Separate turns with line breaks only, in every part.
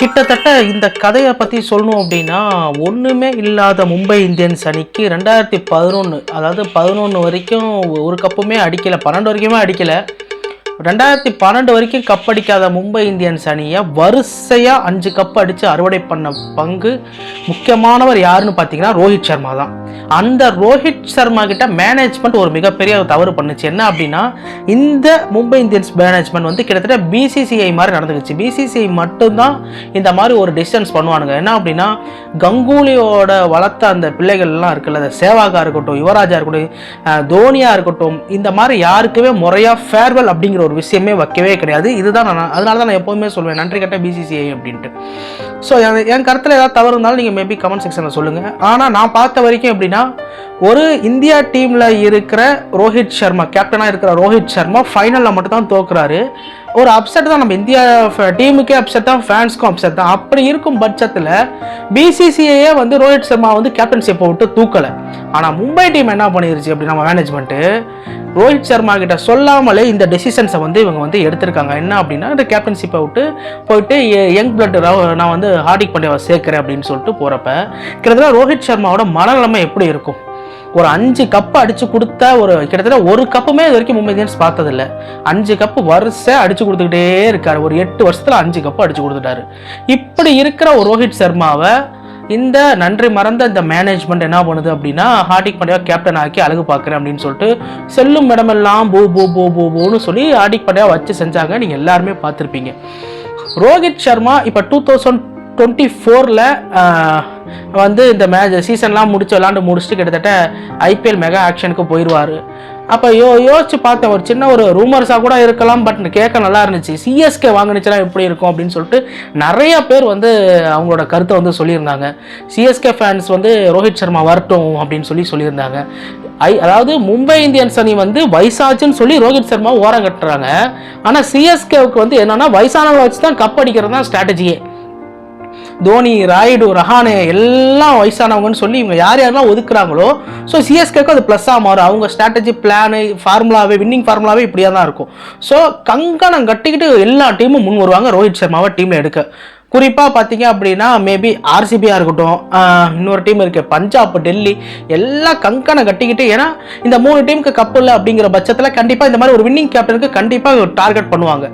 கிட்டத்தட்ட இந்த கதையை பற்றி சொல்லணும் அப்படின்னா ஒன்றுமே இல்லாத மும்பை இந்தியன்ஸ் அணிக்கு ரெண்டாயிரத்தி பதினொன்று அதாவது பதினொன்று வரைக்கும் ஒரு கப்புமே அடிக்கலை பன்னெண்டு வரைக்குமே அடிக்கலை. ரெண்டாயிரத்தி பன்னெண்டு வரைக்கும் கப் அடிக்காத மும்பை இந்தியன்ஸ் அணியை வரிசையாக அஞ்சு கப் அடித்து அறுவடை பண்ண பங்கு முக்கியமானவர் யாருன்னு பார்த்தீங்கன்னா ரோஹித் சர்மா தான். அந்த ரோஹித் சர்மா கிட்ட மேனேஜ்மெண்ட் ஒரு மிகப்பெரிய தவறு பண்ணுச்சு. என்ன அப்படின்னா இந்த மும்பை இந்தியன்ஸ் மேனேஜ்மெண்ட் வந்து கிட்டத்தட்ட பிசிசிஐ மாதிரி நடந்துக்குச்சு. பிசிசிஐ மட்டும்தான் இந்த மாதிரி ஒரு டிஸ்டன்ஸ் பண்ணுவானுங்க. என்ன அப்படின்னா கங்குலியோட வளர்த்த அந்த பிள்ளைகள்லாம் இருக்குல்ல அந்த சேவாகா இருக்கட்டும் யுவராஜா இருக்கட்டும் தோனியாக தோனியா இருக்கட்டும் இந்த மாதிரி யாருக்குமே முறையாக ஃபேர்வெல் அப்படிங்கிற ஒரு விஷயமே வைக்கவே கிடையாது. இதுதான் நான் அதனால தான் நான் எப்போவுமே சொல்வேன் நன்றி கட்ட பிசிசிஐ அப்படின்ட்டு. ஸோ என் கருத்தில் ஏதாவது தவறு இருந்தாலும் நீங்கள் மேபி கமெண்ட் செக்ஷனில் சொல்லுங்கள் ஆனால் நான் பார்த்த வரைக்கும் எப்படின்னா ஒரு இந்தியா டீமில் இருக்கிற ரோஹித் சர்மா கேப்டனாக இருக்கிற ரோஹித் சர்மா ஃபைனலில் மட்டும் தான் தோக்குறாரு. ஒரு அப்செட் தான் நம்ம இந்தியா டீமுக்கே அப்செட் தான் ஃபேன்ஸ்க்கும் அப்செட் தான். அப்படி இருக்கும் பட்சத்தில் பிசிசிஐயே வந்து ரோஹித் சர்மா வந்து கேப்டன்ஷிப்பை விட்டு தூக்கலை. ஆனால் மும்பை டீம் என்ன பண்ணிருச்சு அப்படி நம்ம மேனேஜ்மெண்ட்டு ரோஹித் சர்மா கிட்ட சொல்லாமலே இந்த டெசிஷன்ஸை வந்து இவங்க வந்து எடுத்திருக்காங்க. என்ன அப்படின்னா இந்த கேப்டன்ஷிப்பை விட்டு போயிட்டு யங் பிளட் நான் வந்து ஹார்திக் பாண்டியாவை சேர்க்குறேன் அப்படின்னு சொல்லிட்டு போகிறப்ப கிட்டத்தட்ட ரோஹித் சர்மாவோட மனநிலைமை எப்படி இருக்கும்? ஒரு அஞ்சு கப்பு அடிச்சு கொடுத்த ஒரு கிட்டத்தட்ட ஒரு கப்புமே இது வரைக்கும் மும்பை இந்தியன்ஸ் பார்த்ததில்ல. அஞ்சு கப்பு வருஷம் அடிச்சு கொடுத்துக்கிட்டே இருக்காரு. ஒரு எட்டு வருஷத்துல அஞ்சு கப்பு அடிச்சு கொடுத்துட்டாரு. இப்படி இருக்கிற ஒரு ரோஹித் சர்மாவை இந்த நன்றி மறந்த இந்த மேனேஜ்மெண்ட் என்ன பண்ணுது அப்படின்னா ஹார்டிக் பாண்டியா கேப்டன் ஆக்கி அழகு பார்க்குறேன் அப்படின்னு சொல்லிட்டு செல்லும் இடமெல்லாம் பூ பூ பூ பூ பூன்னு சொல்லி ஹார்டிக் பாண்டியா வச்சு செஞ்சாங்க. நீங்கள் எல்லாருமே பார்த்துருப்பீங்க. ரோஹித் சர்மா இப்போ டூ தௌசண்ட் டுவெண்ட்டி ஃபோரில் வந்து இந்த மேட்ச் சீசன்லாம் முடிச்சு விளாண்டு முடிச்சுட்டு கிட்டத்தட்ட ஐபிஎல் மெகா ஆக்ஷனுக்கு போயிடுவார் அப்போ யோ யோசிச்சு பார்த்தேன் ஒரு சின்ன ஒரு ரூமர்ஸாக கூட இருக்கலாம் பட் கேட்க நல்லா இருந்துச்சு. சிஎஸ்கே வாங்கினுச்சுன்னா எப்படி இருக்கும் அப்படின்னு சொல்லிட்டு நிறைய பேர் வந்து அவங்களோட கருத்தை வந்து சொல்லியிருந்தாங்க. சிஎஸ்கே ஃபேன்ஸ் வந்து ரோஹித் சர்மா வரட்டும் அப்படின்னு சொல்லி சொல்லியிருந்தாங்க. ஐ அதாவது மும்பை இந்தியன்ஸ் அணி வந்து வயசாச்சுன்னு சொல்லி ரோஹித் சர்மா ஓரம் கட்டுறாங்க. ஆனால் சிஎஸ்கேவுக்கு வந்து என்னன்னா வயசானவங்க வச்சு தான் கப் அடிக்கிறது தான் ஸ்ட்ராட்டஜியே தோனி ராய்டு ரஹானே எல்லாம் வயசானவங்கன்னு சொல்லி இவங்க யார் யாரெல்லாம் ஒதுக்குறாங்களோ ஸோ சிஎஸ்கேக்கு அது ப்ளஸ்ஸாக மாறும். அவங்க ஸ்ட்ராட்டஜி பிளானு ஃபார்முலாவே வின்னிங் ஃபார்முலாவே இப்படியே தான் இருக்கும். ஸோ கங்கணம் கட்டிக்கிட்டு எல்லா டீமும் முன் வருவாங்க ரோஹித் சர்மாவை டீமில் எடுக்க. குறிப்பாக பார்த்தீங்க அப்படின்னா மேபி ஆர்சிபியாக இருக்கட்டும் இன்னொரு டீம் இருக்குது பஞ்சாப் டெல்லி எல்லாம் கங்கனை கட்டிக்கிட்டு ஏன்னா இந்த மூணு டீமுக்கு கப் இல்லை அப்படிங்கிற பட்சத்தில் கண்டிப்பாக இந்த மாதிரி ஒரு வின்னிங் கேப்டனுக்கு கண்டிப்பாக டார்கெட் பண்ணுவாங்க.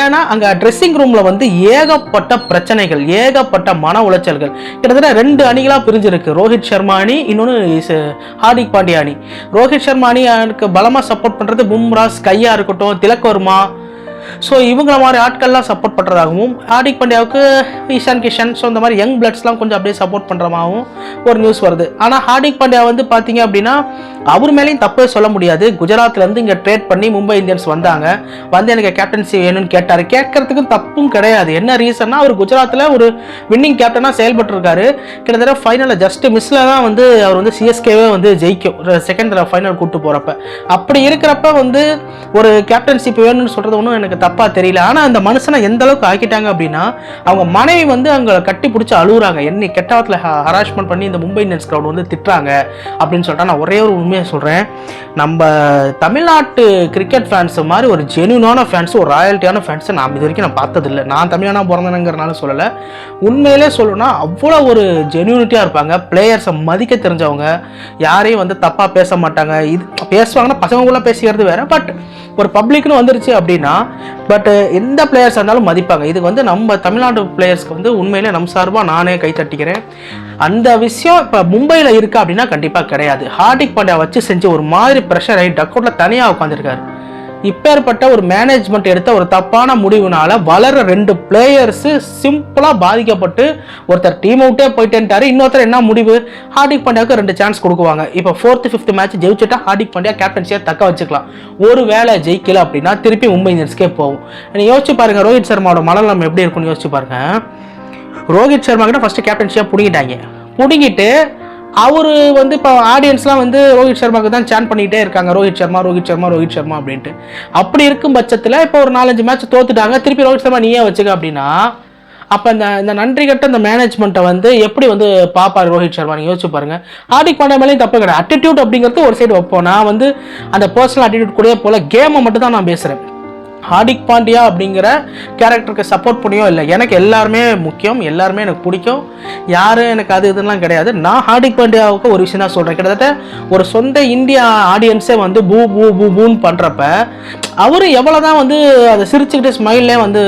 ஏன்னா அங்கே ட்ரெஸ்ஸிங் ரூமில் வந்து ஏகப்பட்ட பிரச்சனைகள் ஏகப்பட்ட மன உளைச்சல்கள். கிட்டத்தட்ட ரெண்டு அணிகளாக பிரிஞ்சிருக்கு. ரோஹித் சர்மா அணி இன்னொன்று ஹார்திக் பாண்டியா அணி. ரோஹித் சர்மா அணிக்கு பலமாக சப்போர்ட் பண்ணுறது பும்ரா ஸ்கையாக இருக்கட்டும் திலக் வர்மா ஸோ இவங்கள மாதிரி ஆட்கள்லாம் சப்போர்ட் பண்ணுறதாகவும் ஹார்திக் பாண்டியாவுக்கு ஈஷான் கிஷன் ஸோ இந்த மாதிரி யங் பிளட்ஸ்லாம் கொஞ்சம் அப்படியே சப்போர்ட் பண்ணுறமாகவும் ஒரு நியூஸ் வருது. ஆனால் ஹார்திக் பாண்டியா வந்து பார்த்தீங்க அப்படின்னா அவர் மேலேயும் தப்பே சொல்ல முடியாது. குஜராத்லேருந்து இங்கே ட்ரேட் பண்ணி மும்பை இந்தியன்ஸ் வந்தாங்க. வந்து எனக்கு கேப்டன்சி வேணும்னு கேட்டார். கேட்கறதுக்கும் தப்பும் கிடையாது. என்ன ரீசன்னா அவர் குஜராத்தில் ஒரு வின்னிங் கேப்டனாக செயல்பட்டுருக்காரு. கிட்டத்தட்ட ஃபைனலில் ஜஸ்ட் மிஸ்ல தான் வந்து அவர் வந்து சிஎஸ்கேவே வந்து ஜெயிக்கும். செகண்ட் ஃபைனல் கூப்பிட்டு போகிறப்ப அப்படி இருக்கிறப்ப வந்து ஒரு கேப்டன்ஷிப் வேணும்னு சொல்கிறது ஒன்றும் எனக்கு தப்பாக தெரியல. ஆனால் அந்த மனுஷனை எந்த அளவுக்கு ஆக்கிட்டாங்க அப்படின்னா அவங்க மனைவி வந்து அங்கே கட்டி பிடிச்சி அழுகுறாங்க. என்னை கெட்டவத்தில் ஹராஸ்மெண்ட் பண்ணி இந்த மும்பை இந்தியன்ஸ் கிரௌண்ட் வந்து திட்டுறாங்க அப்படின்னு சொல்லிட்டு நான் ஒரே ஒரு உண்மையாக சொல்கிறேன் நம்ம தமிழ்நாட்டு கிரிக்கெட் ஃபேன்ஸ் மாதிரி ஒரு ஜென்யூனான ஃபேன்ஸ் ஒரு ராயல்ட்டியான ஃபேன்ஸை நான் இது வரைக்கும் நான் பார்த்ததில்லை. நான் தமிழனா பிறந்தனுங்கிறனால சொல்லலை. உண்மையிலே சொல்லணும்னா அவ்வளோ ஒரு ஜென்யூனிட்டியாக இருப்பாங்க. பிளேயர்ஸை மதிக்க தெரிஞ்சவங்க. யாரையும் வந்து தப்பாக பேச மாட்டாங்க. இது பேசுவாங்கன்னா பசங்க கூட பேசிக்கிறது வேறு. பட் ஒரு பப்ளிக்னு வந்துருச்சு அப்படின்னா பட் uh, எந்த பிளேயர்ஸ் இருந்தாலும் மதிப்பாங்க. இதுக்கு வந்து நம்ம தமிழ்நாடு பிளேயர்ஸ்க்கு வந்து உண்மையிலே நம் சார்பாக நானே கை தட்டிக்கிறேன். அந்த விஷயம் இப்போ மும்பையில் இருக்கா அப்படின்னா கண்டிப்பாக கிடையாது. ஹார்திக் பாண்டியா வச்சு செஞ்சு ஒரு மாதிரி ப்ரெஷர் ஆகி டக் அவுட்டில் தனியாக உட்காந்துருக்காரு இப்பேற்பட்ட ஒரு மேனேஜ்மெண்ட் எடுத்த ஒரு தப்பான முடிவுனால வளர ரெண்டு பிளேயர்ஸ் சிம்பிளா பாதிக்கப்பட்டு ஒருத்தர் டீம் அவுட்டே போயிட்டேன்ட்டாரு இன்னொருத்தர் என்ன முடிவு? ஹார்திக் பாண்டியாவுக்கு ரெண்டு சான்ஸ் கொடுக்குவாங்க. இப்போ ஃபோர்த்து ஃபிஃப்த் மேட்ச் ஜெயிச்சுட்டா ஹார்திக் பாண்டியா கேப்டன்சியை தக்க வச்சுக்கலாம். ஒரு வேளை ஜெயிக்கல அப்படின்னா திருப்பி மும்பை இந்தியன்ஸ்க்கே போகும். நீங்கள் யோசிச்சு பாருங்க ரோஹித் சர்மாவோட மனநலம் எப்படி இருக்கும்னு யோசிச்சு பாருங்க. ரோஹித் சர்மா கிட்ட ஃபர்ஸ்ட் கேப்டன்சியாக பிடிங்கிட்டாங்க. பிடிங்கிட்டு அவர் வந்து இப்போ ஆடியன்ஸ்லாம் வந்து ரோஹித் சர்மாக்கு தான் சேன் பண்ணிகிட்டே இருக்காங்க. ரோஹித் சர்மா ரோஹித் சர்மா ரோஹித் சர்மா அப்படின்ட்டு. அப்படி இருக்கும் பட்சத்தில் இப்போ ஒரு நாலஞ்சு மேட்ச் தோத்துட்டாங்க. திருப்பி ரோஹித் சர்மா நீயே வச்சுக்க அப்படின்னா அப்போ இந்த இந்த நன்றி கட்ட இந்த மேனேஜ்மெண்ட்டை வந்து எப்படி வந்து பார்ப்பார் ரோஹித் சர்மா? நீங்கள் யோசிச்சு பாருங்கள் ஹார்திக் பாண்டா மேலேயும் தப்பு கிடையாது. அட்டிடியூட் அப்படிங்கிறது ஒரு சைடு வைப்போம். நான் வந்து அந்த பர்சனல் அட்டிடியூட் கூட போல் கேமை மட்டும் தான் நான் பேசுகிறேன் ஹார்டிக் பாண்டியா அப்படிங்கிற கேரக்டருக்கு சப்போர்ட் பண்ணியோ இல்லை எனக்கு எல்லாருமே முக்கியம் எல்லாருமே எனக்கு பிடிக்கும். யாரும் எனக்கு அது இதெல்லாம் கிடையாது. நான் ஹார்டிக் பாண்டியாவுக்கு ஒரு விஷயம் தான் சொல்கிறேன் கிட்டத்தட்ட ஒரு சொந்த இந்தியா ஆடியன்ஸே வந்து பூ பூ பூ பூன்னு பண்ணுறப்ப அவரும் எவ்வளோ தான் வந்து அதை சிரிச்சுக்கிட்டு ஸ்மைல்லே வந்து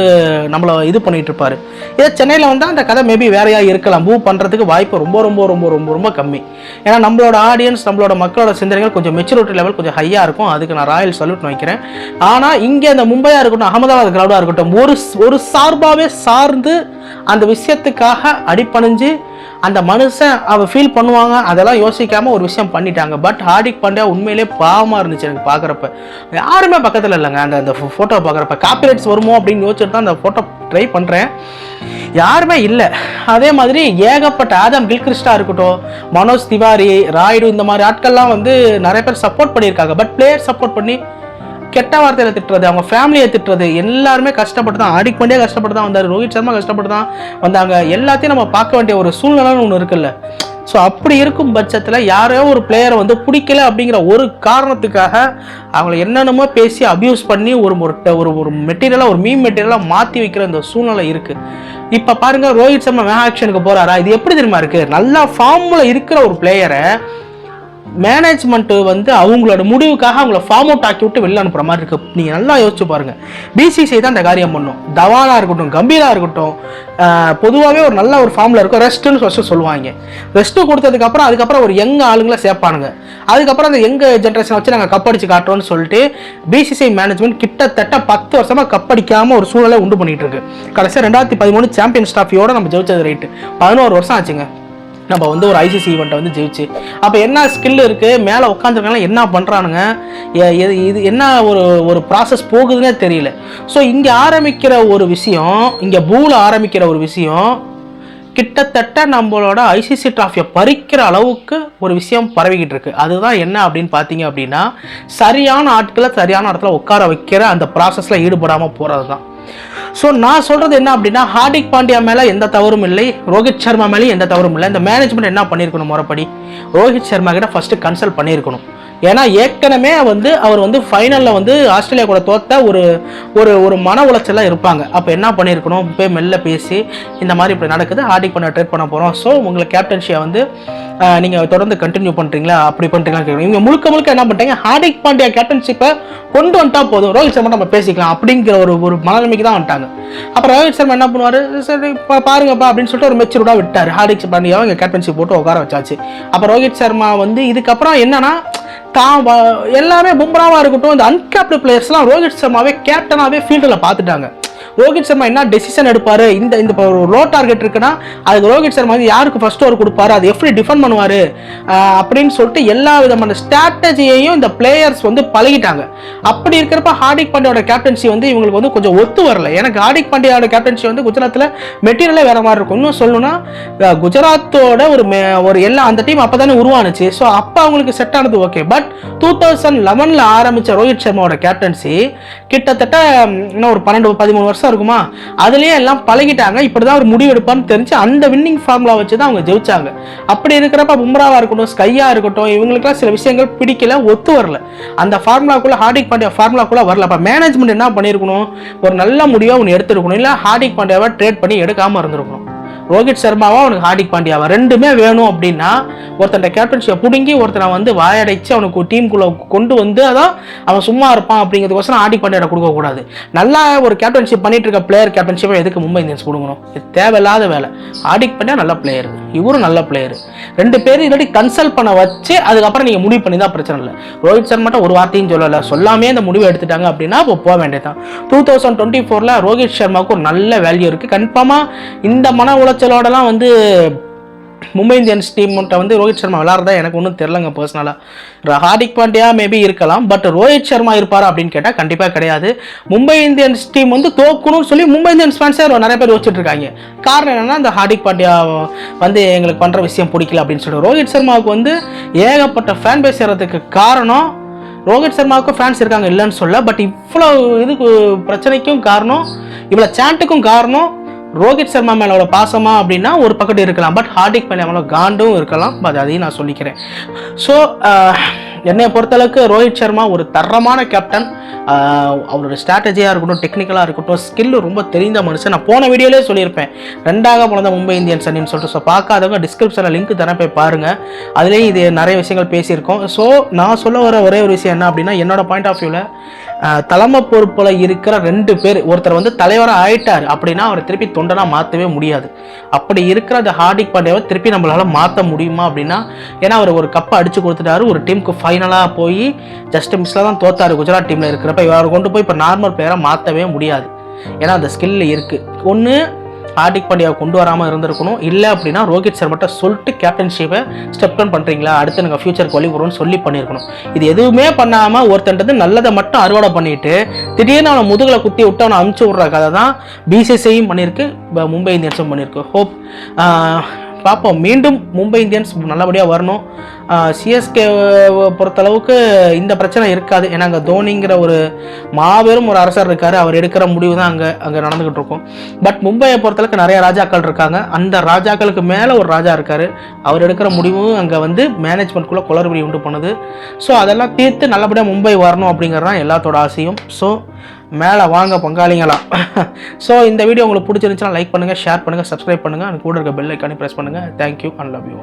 நம்மளை இது பண்ணிட்டு இருப்பாரு. இதே சென்னையில் வந்தால் அந்த கதை மேபி வேறையாக இருக்கலாம். பூ பண்ணுறதுக்கு வாய்ப்பு ரொம்ப ரொம்ப ரொம்ப ரொம்ப ரொம்ப கம்மி. ஏன்னா நம்மளோட ஆடியன்ஸ் நம்மளோட மக்களோட சிந்தனைகள் கொஞ்சம் மெச்சூரிட்டி லெவல் கொஞ்சம் ஹையாக இருக்கும். அதுக்கு நான் ராயல் சல்யூட் வைக்கிறேன் ஆனால் இங்கே அந்த மும்பையாக இருக்கட்டும் அகமதாபாத் கிரௌடாக இருக்கட்டும் ஒரு ஒரு சார்பாகவே சார்ந்து அந்த விஷயத்துக்காக அடிப்பணிஞ்சு அந்த மனுஷன் அவ ஃபீல் பண்ணுவாங்க அதெல்லாம் யோசிக்காமல் ஒரு விஷயம் பண்ணிட்டாங்க. பட் ஹார்டிக் பாண்டியா உண்மையிலே பாவமாக இருந்துச்சு எனக்கு பார்க்குறப்ப யாருமே பக்கத்தில் இல்லைங்க. அந்த அந்த ஃபோட்டோ பார்க்குறப்ப காப்பிரைட்ஸ் வருமோ அப்படின்னு யோசிச்சுட்டு தான் அந்த ஃபோட்டோ ட்ரை பண்ணுறேன் யாருமே இல்லை. அதே மாதிரி ஏகப்பட்ட ஆதம் கில்கிறிஸ்டா இருக்கட்டும் மனோஜ் திவாரி ராயுடு இந்த மாதிரி ஆட்கள்லாம் வந்து நிறைய பேர் சப்போர்ட் பண்ணியிருக்காங்க. பட் பிளேயர் சப்போர்ட் பண்ணி கெட்ட வார்த்தையில் திட்டுறது அவங்க ஃபேமிலியை திட்டுறது எல்லாருமே கஷ்டப்பட்டு தான் ஆடிக் பாண்டியா கஷ்டப்பட்டு தான் வந்தார். ரோஹித் சர்மா கஷ்டப்பட்டு தான் வந்தாங்க. எல்லாத்தையும் நம்ம பார்க்க வேண்டிய ஒரு சூழ்நிலைன்னு ஒன்று இருக்குல்ல. ஸோ அப்படி இருக்கும் பட்சத்தில் யாரோ ஒரு பிளேயரை வந்து பிடிக்கல அப்படிங்கிற ஒரு காரணத்துக்காக அவங்கள என்னென்னமோ பேசி அப்யூஸ் பண்ணி ஒரு ஒரு ஒரு ஒரு மெட்டீரியலாக ஒரு மீன் மெட்டீரியலாக மாற்றி வைக்கிற இந்த சூழ்நிலை இருக்குது இப்போ பாருங்கள் ரோஹித் சர்மா மெகா ஆக்ஷனுக்கு போகிறாரா இது எப்படி தெரியுமா இருக்குது நல்லா ஃபார்மில் இருக்கிற ஒரு பிளேயரை மேனேஜ்மெண்ட் வந்து அவங்களோட முடிவுக்காக அவங்கள ஃபார்ம் அவுட் ஆக்கி விட்டு வெளில அனுப்புற மாதிரி இருக்கு. நீங்கள் நல்லா யோசிச்சு பாருங்க. பிசிசிஐ தான் இந்த காரியம் பண்ணும். தவானா இருக்கட்டும் கம்பீரா இருக்கட்டும் பொதுவாகவே ஒரு நல்ல ஒரு ஃபார்மில் இருக்கும். ரெஸ்ட்டுன்னு ஃபஸ்ட்டு சொல்லுவாங்க. ரெஸ்ட்டு கொடுத்ததுக்கப்புறம் அதுக்கப்புறம் ஒரு யங் ஆளுங்களை சேர்ப்பானுங்க. அதுக்கப்புறம் அந்த யங் ஜென்ரேஷனை வச்சு நாங்கள் கப்படிச்சு காட்டுறோம்னு சொல்லிட்டு பிசிசிஐ மேனேஜ்மெண்ட் கிட்டத்தட்ட பத்து வருஷமாக கப்படிக்காம ஒரு சூழலை உண்டு பண்ணிட்டு இருக்கு. கடைசியாக ரெண்டாயிரத்தி பதிமூணு சாம்பியன்ஸ் ட்ராஃபியோட நம்ம ஜெயிச்சது ரைட்டு பதினோரு வருஷம் ஆச்சுங்க. நம்ம வந்து ஒரு ஐசிசி ஈவெண்ட்டை வந்து ஜெயிச்சு. அப்போ என்ன ஸ்கில் இருக்குது மேலே உட்காந்துருக்காங்க என்ன பண்ணுறானுங்க இது என்ன ஒரு ஒரு ப்ராசஸ் போகுதுன்னே தெரியல. ஸோ இங்கே ஆரம்பிக்கிற ஒரு விஷயம் இங்கே பூவில் ஆரம்பிக்கிற ஒரு விஷயம் கிட்டத்தட்ட நம்மளோட ஐசிசி ட்ராஃபியை பறிக்கிற அளவுக்கு ஒரு விஷயம் பரவிக்கிட்டு இருக்கு. அதுதான் என்ன அப்படின்னு பார்த்தீங்க அப்படின்னா சரியான ஆட்களை சரியான இடத்துல உட்கார வைக்கிற அந்த ப்ராசஸில் ஈடுபடாமல் போகிறது தான் ஸோ நான் சொல்றது என்ன அப்படின்னா ஹார்திக் பாண்டியா மேல எந்த தவறும் இல்லை. ரோஹித் சர்மா மேலேயும் எந்த தவறும் இல்லை. இந்த மேனேஜ்மெண்ட் என்ன பண்ணியிருக்கணும் முறைப்படி? ரோஹித் சர்மா கிட்ட ஃபர்ஸ்ட் கன்சல்ட் பண்ணியிருக்கணும் ஏன்னா ஏற்கனவே வந்து அவர் வந்து ஃபைனலில் வந்து ஆஸ்திரேலியா கூட தோத்த ஒரு ஒரு ஒரு மன உளைச்சலாக இருப்பாங்க. அப்போ என்ன பண்ணியிருக்கணும் போய் மெல்ல பேசி இந்த மாதிரி இப்படி நடக்குது ஹார்டிக் பண்ண ட்ரேட் பண்ண போகிறோம் ஸோ உங்களை கேப்டன்ஷியை வந்து நீங்கள் தொடர்ந்து கண்டினியூ பண்ணுறீங்களா அப்படி பண்ணுறீங்களா கேட்குறீங்க இவங்க முழுக்க முழுக்க என்ன பண்ணிட்டீங்க ஹார்டிக் பாண்டியா கேப்டன்ஷிப்பை கொண்டு வந்துட்டா போதும். ரோஹித் சர்மா நம்ம பேசிக்கலாம் அப்படிங்கிற ஒரு ஒரு மனநிலைமைக்கு தான் வந்துட்டாங்க. அப்புறம் ரோஹித் சர்மா என்ன பண்ணுவார்? சரி இப்போ பாருங்கப்பா அப்படின்னு சொல்லிட்டு ஒரு மெச்சூர்டாக விட்டார். ஹார்திக் பாண்டியாவை இங்கே கேப்டன்ஷிப் போட்டு உட்கார வச்சாச்சு. அப்போ ரோஹித் சர்மா வந்து இதுக்கப்புறம் என்னன்னா தான் எல்லாமே பும்ராவா இருக்கட்டும் இந்த அன்கேப்டு பிளேயர்ஸ்லாம் ரோஹித் சர்மாவே கேப்டனாகவே ஃபீல்டில் பார்த்துட்டாங்க. ரோஹித் சர்மா என்ன டெசிஷன் எடுப்பாரு? இந்த இந்த இப்போ ஒரு லோ டார்கெட் இருக்குன்னா அதுக்கு ரோஹித் சர்மா வந்து யாருக்கு ஃபர்ஸ்ட் ஓவர் கொடுப்பாரு? அது எப்படி டிஃபெண்ட் பண்ணுவார்? அப்படின்னு சொல்லிட்டு எல்லா விதமான ஸ்ட்ராட்டஜியையும் இந்த பிளேயர்ஸ் வந்து பழகிட்டாங்க. அப்படி இருக்கிறப்ப ஹார்திக் பாண்டியோட கேப்டன்சி வந்து இவங்களுக்கு வந்து கொஞ்சம் ஒத்து வரல. எனக்கு ஹார்திக் பாண்டியோட கேப்டன்சி வந்து குஜராத்தில் மெட்டீரியலே வேற மாதிரி இருக்கும். இன்னும் சொல்லணும்னா குஜராத்தோட ஒரு மே- ஒரு எல்லா அந்த டீம் அப்போ தானே உருவானுச்சு. ஸோ அப்போ அவங்களுக்கு செட் ஆனது ஓகே பட் டூ தௌசண்ட் லெவனில் ஆரம்பித்த ரோஹித் சர்மாவோட கேப்டன்சி கிட்டத்தட்ட இன்னும் ஒரு பன்னெண்டு பதிமூணு வருஷம் இருக்குமா? அதுலேயே எல்லாம் பழகிட்டாங்க. இப்படிதான் ஒரு முடிவு எடுப்பான்னு தெரிஞ்சு அந்த வின்னிங் ஃபார்முலா வச்சு தான் அவங்க ஜெயிச்சாங்க. அப்படி இருக்கிறப்ப பும்ராவா இருக்கட்டும் ஸ்கையா இருக்கட்டும் இவங்களுக்குலாம் சில விஷயங்கள் பிடிக்கல ஒத்து வரல. அந்த ஃபார்முலாக்குள்ளே ஹார்திக் பாண்டியா ஃபார்முலாக்குள்ளே வரல. அப்போ மேனேஜ்மெண்ட் என்ன பண்ணியிருக்கணும்? ஒரு நல்ல முடிவாக ஒன்று எடுத்துருக்கணும். இல்லை ஹார்திக் பாண்டியாவை ட்ரேட் பண்ணி எடுக்காம இருந்திருக்கணும். ரோஹித் சர்மாவா அவனுக்கு ஹார்திக் பாண்டியாவா? ரெண்டுமே வேணும் அப்படின்னா ஒருத்தன் கேப்டன்ஷியை பிடுங்கி ஒருத்தனை வந்து வாயடைச்சு அவனுக்கு டீமுக்குள்ளே கொண்டு வந்து அதான் அவன் சும்மா இருப்பான் அப்படிங்கிறதுக்கோசரம் ஹார்திக் பாண்டியாவை கொடுக்கக்கூடாது நல்லா ஒரு கேப்டன்ஷிப் பண்ணிட்டு இருக்க பிளேயர் கேப்டன்ஷிப்பை எதுக்கு மும்பை இந்தியன்ஸ் கொடுக்கணும்? இது தேவையில்லாத வேலை. ஹார்திக் பாண்டியா நல்ல பிளேயர் இவரும் நல்ல பிளேயர் ரெண்டு பேரும் இல்லாட்டி கன்சல்ட் பண்ண வச்சு அதுக்கப்புறம் நீங்கள் முடிவு பண்ணி தான் பிரச்சனை இல்லை. ரோஹித் சர்மாட்ட ஒரு வார்த்தையும் சொல்லலை. சொல்லாமே இந்த முடிவை எடுத்துட்டாங்க அப்படின்னா இப்போ போக வேண்டியதான் டூ தௌசண்ட் டுவெண்ட்டி ஃபோரில் ரோஹித் சர்மாவுக்கு ஒரு நல்ல வேல்யூ இருக்குது கன்ஃபார்மாக இந்த மன உளைச்சலோடலாம் வந்து மும்பை இந்தியன்ஸ் டீம்கிட்ட வந்து ரோஹித் சர்மா விளாட்றதா எனக்கு ஒன்றும் தெரிலங்க பர்சனலாக ஹார்திக் பாண்டியா மேபி இருக்கலாம் பட் ரோஹித் சர்மா இருப்பார் அப்படின்னு கேட்டால் கண்டிப்பாக கிடையாது. மும்பை இந்தியன்ஸ் டீம் வந்து தோக்கணும்னு சொல்லி மும்பை இந்தியன்ஸ் ஃபேன்ஸே நிறைய பேர் யோசிச்சுட்டு இருக்காங்க. காரணம் என்னென்னா அந்த ஹார்திக் பாண்டியா வந்து எங்களுக்கு பண்ணுற விஷயம் பிடிக்கல அப்படின்னு சொல்லிட்டு ரோஹித் சர்மாவுக்கு வந்து ஏகப்பட்ட ஃபேன் பேஸ் ஏறதுக்கு காரணம் ரோஹித் சர்மாவுக்கும் ஃபேன்ஸ் இருக்காங்க இல்லைன்னு சொல்ல பட் இவ்வளோ இதுக்கு பிரச்சனைக்கும் காரணம் இவ்வளோ சாண்ட்டுக்கும் காரணம் ரோஹித் சர்மா மேலே அவ்வளோ பாசமா அப்படின்னா ஒரு பக்கத்து இருக்கலாம். பட் ஹார்திக் மேலே அவ்வளோ காண்டும் இருக்கலாம். பட் அதையும் நான் சொல்லிக்கிறேன். ஸோ என்னை பொறுத்தளவுக்கு ரோஹித் சர்மா ஒரு தரமான கேப்டன் அவரோட ஸ்ட்ராட்டஜியாக இருக்கட்டும் டெக்னிக்கலாக இருக்கட்டும் ஸ்கில்லு ரொம்ப தெரிந்த மனுஷன். நான் போன வீடியோலேயே சொல்லியிருப்பேன். ரெண்டாக பிறந்த மும்பை இந்தியன்ஸ் அப்படின்னு சொல்லிட்டு. ஸோ பார்க்காதவங்க டிஸ்கிரிப்ஷனில் லிங்க் தரேன் போய் பாருங்கள் அதுலேயும் இது நிறைய விஷயங்கள் பேசியிருக்கோம். ஸோ நான் சொல்ல வர ஒரே ஒரு விஷயம் என்ன அப்படின்னா என்னோட பாயிண்ட் ஆஃப் வியூவில் தலைமை பொறுப்பில் இருக்கிற ரெண்டு பேர் ஒருத்தர் வந்து தலைவராக ஆயிட்டார் அப்படின்னா அவரை திருப்பி தொண்டனாக மாற்றவே முடியாது. அப்படி இருக்கிற அந்த ஹார்திக் பாண்டியாவை திருப்பி நம்மளால் மாற்ற முடியுமா அப்படின்னா ஏன்னா அவர் ஒரு கப்பை அடித்து கொடுத்துட்டாரு ஒரு டீமுக்கு ஃபைனலாக போய் ஜஸ்ட் மிஸ்ல தான் தோத்தாரு குஜராத் டீமில் இருக்கிறப்ப. இவரை கொண்டு போய் இப்போ நார்மல் பிளேயராக மாற்றவே முடியாது. ஏன்னா அந்த ஸ்கில் இருக்குது ஒன்று ஹார்திக் பாண்டியாவை கொண்டு வராமல் இருந்திருக்கணும். இல்லை அப்படின்னா ரோஹித் சர்மாட்ட சொல்லிட்டு கேப்டன்ஷிப்பை ஸ்டெப் டவுன் பண்ணுறீங்களா அடுத்து எனக்கு ஃபியூச்சருக்கு வழி வரும்னு சொல்லி பண்ணியிருக்கணும். இது எதுவுமே பண்ணாமல் ஒருத்தன்றது நல்லதை மட்டும் அறுவடை பண்ணிட்டு திடீர்னு அவனை முதுகில் குத்தி விட்டு அவனை அமுச்சு விட்ற கதை தான் பிசிசிஐயும் பண்ணியிருக்கு மும்பை இந்தியன்ஸும் பண்ணியிருக்கு. ஹோப் பார்ப்போம் மீண்டும் மும்பை இந்தியன்ஸ் நல்லபடியாக வரணும். சிஎஸ்கே பொறுத்தளவுக்கு இந்த பிரச்சனை இருக்காது. ஏன்னா அங்கே தோனிங்கிற ஒரு மாபெரும் ஒரு அரசர் இருக்கார். அவர் எடுக்கிற முடிவு தான் அங்கே அங்கே நடந்துக்கிட்டு இருக்கும். பட் மும்பையை பொறுத்தளவுக்கு நிறைய ராஜாக்கள் இருக்காங்க. அந்த ராஜாக்களுக்கு மேலே ஒரு ராஜா இருக்கார். அவர் எடுக்கிற முடிவும் அங்கே வந்து மேனேஜ்மெண்ட்குள்ளே குளறுபடி உண்டு பண்ணுது ஸோ அதெல்லாம் தீர்த்து நல்லபடியாக மும்பை வரணும் அப்படிங்கிறது தான் எல்லாத்தோட ஆசையும். ஸோ மேலே வாங்க பங்காளிங்களா? ஸோ இந்த வீடியோ உங்களுக்கு பிடிச்சிருந்துச்சுன்னா லைக் பண்ணுங்கள் ஷேர் பண்ணுங்கள் சப்ஸ்கிரைப் பண்ணுங்கள் அது கூட இருக்க பெல் ஐக்கானே ப்ரெஸ் பண்ணுங்கள் தேங்க்யூ அண்ட் லவ் யூ